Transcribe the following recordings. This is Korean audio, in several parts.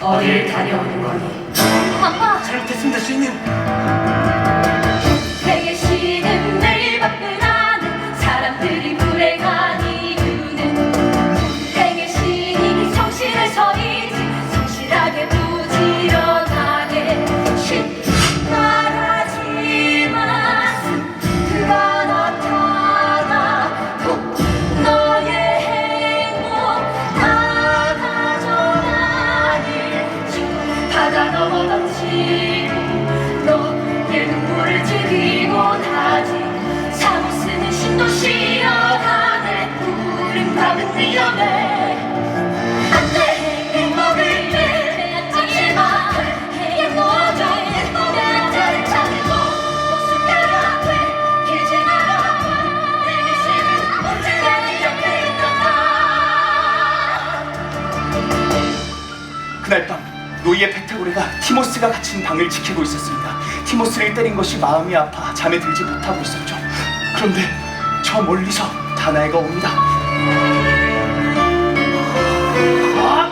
어딜 다녀오는 거니? 아빠, 잘못했습니다, 주인님. 그날 밤 노이의 펙타고레가 티모스가 갇힌 방을 지키고 있었습니다. 티모스를 때린 것이 마음이 아파 잠에 들지 못하고 있었죠. 그런데 저 멀리서 다나이가 옵니다. 아!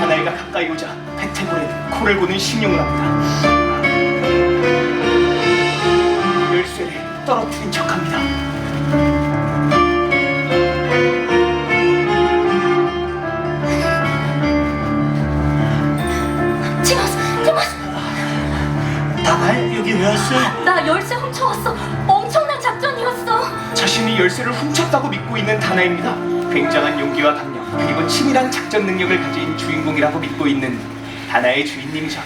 다나이가 가까이 오자 펙타고레는 코를 고는 신용을 합니다. 열쇠를 떨어뜨린 척합니다. 다나이 여기 왜 왔어요? 나 열쇠 훔쳐왔어. 엄청난 작전이었어. 자신이 열쇠를 훔쳤다고 믿고 있는 다나입니다. 굉장한 용기와 강력 그리고 치밀한 작전 능력을 가진 주인공이라고 믿고 있는 다나의 주인님이죠.